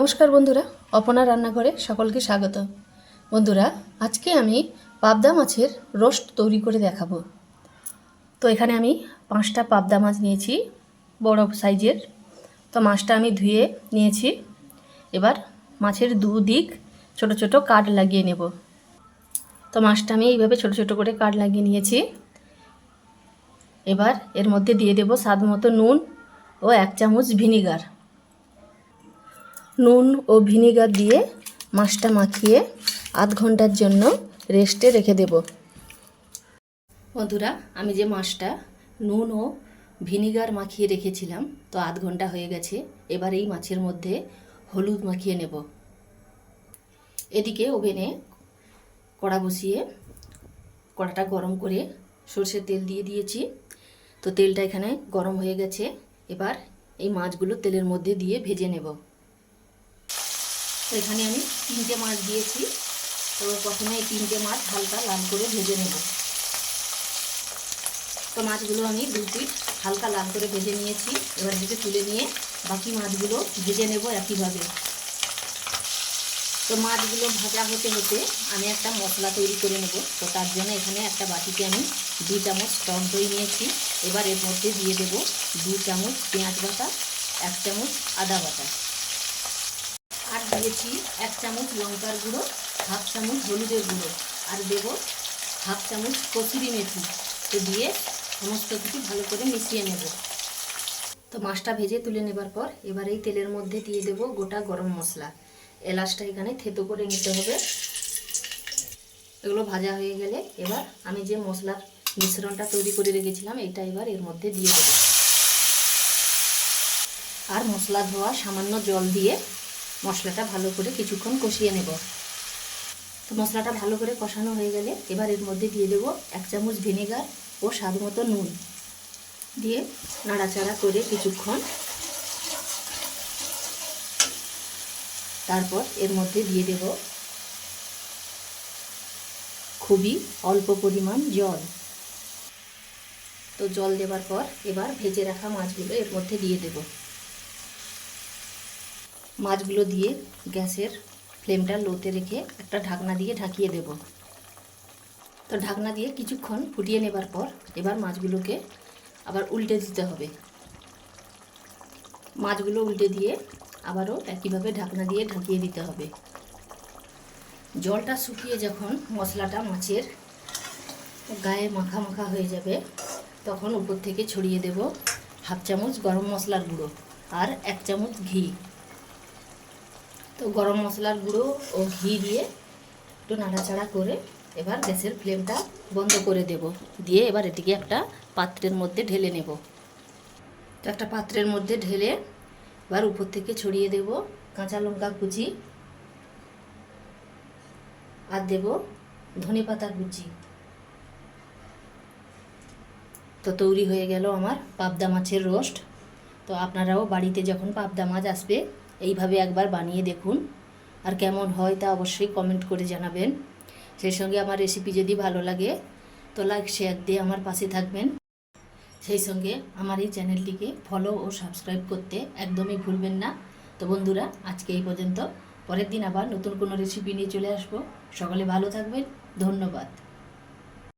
নমস্কার বন্ধুরা, অপনা রান্নাঘরে সকলকে স্বাগত। বন্ধুরা, আজকে আমি পাবদা মাছের রোস্ট তৈরি করে দেখাবো। তো এখানে আমি পাঁচটা পাবদা মাছ নিয়েছি, বড় সাইজের। তো মাছটা আমি ধুয়ে নিয়েছি। এবার মাছের দু দিক ছোট ছোট কাট লাগিয়ে নেব। তো মাছটা আমি এইভাবে ছোট ছোট করে কাট লাগিয়ে নিয়েছি। এবার এর মধ্যে দিয়ে দেব স্বাদ মতো নুন ও এক চামচ ভিনিগার। নুন ও ভিনেগার দিয়ে মাছটা মাখিয়ে আধ ঘণ্টার জন্য রেস্টে রেখে দেব। বন্ধুরা, আমি যে মাছটা নুন ও ভিনিগার মাখিয়ে রেখেছিলাম, তো আধ ঘণ্টা হয়ে গেছে, এবার এই মাছের মধ্যে হলুদ মাখিয়ে নেব। এদিকে ওভেনে কড়া বসিয়ে কড়াটা গরম করে সর্ষের তেল দিয়ে দিয়েছি। তো তেলটা এখানে গরম হয়ে গেছে, এবার এই মাছগুলো তেলের মধ্যে দিয়ে ভেজে নেব। তো এখানে আমি তিনটে মাছ দিয়েছি। তো প্রথমে এই তিনটে মাছ হালকা লাল করে ভেজে নেব। তো মাছগুলো আমি দু পিঠ হালকা লাল করে ভেজে নিয়েছি। এবার এটাকে তুলে নিয়ে বাকি মাছগুলো ভেজে নেব একইভাবে। তো মাছগুলো ভাজা হতে হতে আমি একটা মশলা তৈরি করে নেব। তো তার জন্য এখানে একটা বাটিতে আমি দু চামচ টক দই নিয়েছি। এবার এর মধ্যে দিয়ে দেব দু চামচ পেঁয়াজ বাটা, এক চামচ আদা বাটা। আর দিয়েছি এক চামচ লঙ্কার গুঁড়ো, হাফ চামচ হলুদের গুঁড়ো আর দেব হাফ চামচ কচুরি মেথি। তো দিয়ে সমস্ত কিছু ভালো করে মিশিয়ে নেব। তো মাছটা ভেজে তুলে নেবার পর এবার এই তেলের মধ্যে দিয়ে দেব গোটা গরম মশলা। এলাচটা এখানে থেতো করে নিতে হবে। এগুলো ভাজা হয়ে গেলে এবার আমি যে মশলার মিশ্রণটা তৈরি করে রেখেছিলাম, এটা এবার এর মধ্যে দিয়ে দেবো। আর মশলা ধোয়া সামান্য জল দিয়ে মশলাটা ভালো করে কিছুক্ষণ কষিয়ে নেব। তো মশলাটা ভালো করে কষানো হয়ে গেলে এবার এর মধ্যে দিয়ে দেব এক চামচ ভিনেগার ও স্বাদ মতো নুন। দিয়ে নাড়াচাড়া করে কিছুক্ষণ তারপর এর মধ্যে দিয়ে দেব খুবই অল্প পরিমাণ জল। তো জল দেওয়ার পর এবার ভেজে রাখা মাছগুলো এর মধ্যে দিয়ে দেব। মাছগুলো দিয়ে গ্যাসের ফ্লেমটা লোতে রেখে একটা ঢাকনা দিয়ে ঢাকিয়ে দেব। তো ঢাকনা দিয়ে কিছুক্ষণ ফুটিয়ে নেবার পর এবার মাছগুলোকে আবার উল্টে দিতে হবে। মাছগুলো উল্টে দিয়ে আবারও একইভাবে ঢাকনা দিয়ে ঢাকিয়ে দিতে হবে। জলটা শুকিয়ে যখন মশলাটা মাছের গায়ে মাখা মাখা হয়ে যাবে, তখন উপর থেকে ছড়িয়ে দেব হাফ চামচ গরম মশলার গুঁড়ো আর এক চামচ ঘি। তো গরম মশলার গুঁড়ো ও ঘি দিয়ে একটু নাড়াচাড়া করে এবার গ্যাসের ফ্লেমটা বন্ধ করে দেব। দিয়ে এবার এটিকে একটা পাত্রের মধ্যে ঢেলে নেব। তো একটা পাত্রের মধ্যে ঢেলে এবার উপর থেকে ছড়িয়ে দেব কাঁচা লঙ্কা কুচি আর দেব ধনে পাতা কুচি। তো তৈরি হয়ে গেল আমার পাবদা মাছের রোস্ট। তো আপনারাও বাড়িতে যখন পাবদা মাছ আসবে এইভাবে একবার বানিয়ে দেখুন। আর কেমন হয় তা অবশ্যই কমেন্ট করে জানাবেন। সেই সঙ্গে আমার রেসিপি যদি ভালো লাগে, তো লাইক শেয়ার দিয়ে আমার পাশে থাকবেন। সেই সঙ্গে আমার এই চ্যানেলটিকে ফলো ও সাবস্ক্রাইব করতে একদমই ভুলবেন না। তো বন্ধুরা, আজকে এই পর্যন্ত। পরের দিন আবার নতুন কোনো রেসিপি নিয়ে চলে আসব। সকলে ভালো থাকবেন। ধন্যবাদ।